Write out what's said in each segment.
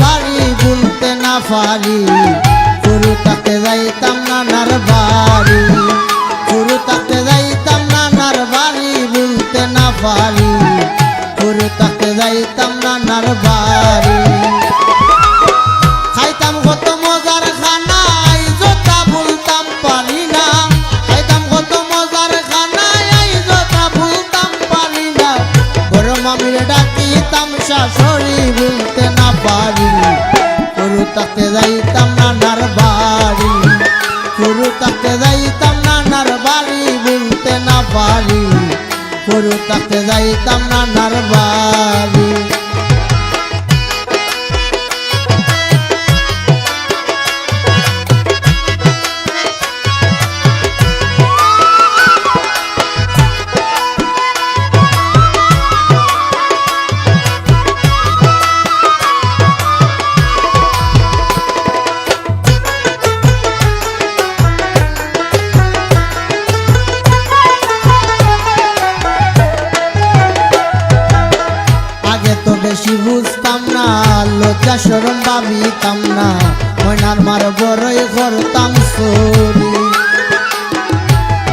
বাড়ি বলতে না পারি। তাকে যাইতাম নানার বাড়ি। তাকে যাইতাম নানার বাড়ি বলতে না পারি। তাকে যাইতাম নানার বাড়ি। খাইতাম কত মজার খানা আই যতা বলতাম পারি না। খাইতাম কত মজার খানা আই যতা বলতাম পারি না। বড় মামির শাশুড়ি পারি তাকে যাইতাম নানার বাড়ি। গরু তাতে যাইতাম নানার বাড়ি বলতে না পারি। গরু তাতে যাইতাম নানার বাড়ি। বুঝতাম না লজ্জা সরম না ময়নার মার বড়ই করতাম সরি।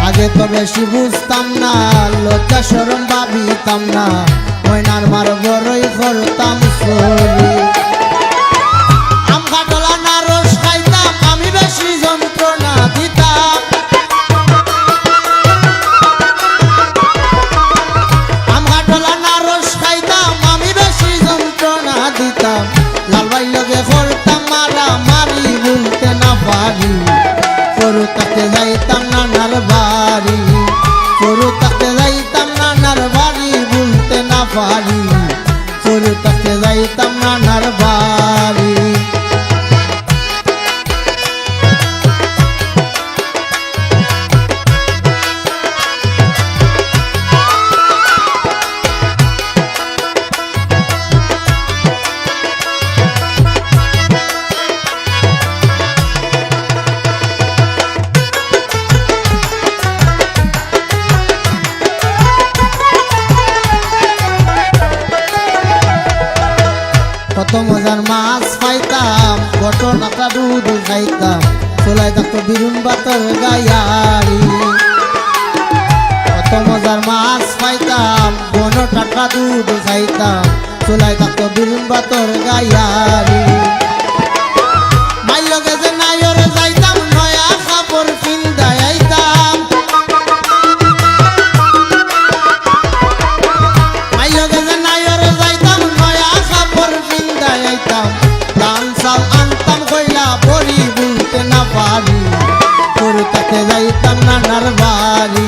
আগে তো বেশি বুঝতাম না, লজ্জা সরম ভাবিতাম না ময়নার মার বড়ই করতাম চুরি লগে করতাম মারা মারি বলতে না পারি। সরু তাকে যাইতাম, নানার বাড়ি। সরু তাকে যাইতাম, নানার বাড়ি, বলতে না পারি। কত মজার মাছ পাইতাম কত নাকা দুধ খাইতাম চলাই থাকতো বিরুন বাতর গায়ারি কত মজার মাছ পাইতাম বন টাকা দুধ খাইতাম চলাই থাকতো বিরুন বাতর গায়ারি তাতে যাইতাম নানার বাড়ি।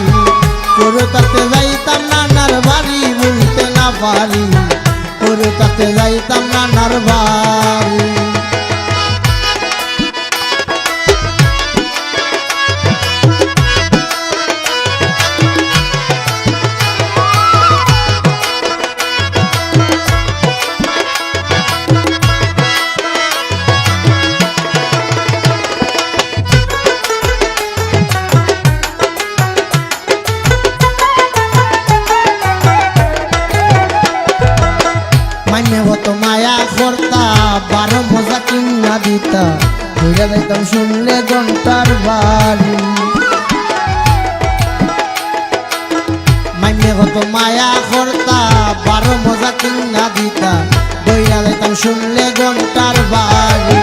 গরু তাতে যাইতাম নানার বাড়ি বলতে না পারি। মাইনে হতো মায়া কর্তা, বারো মজা কিনা দিতা। ঘুরে যাইতাম শুনলে জনতার বাড়ি। মাইনে মায়া করতা, বারো মজা কিনা দিতা। দইয়া যাইতাম শুনলে ঘণ্টার বাড়ি।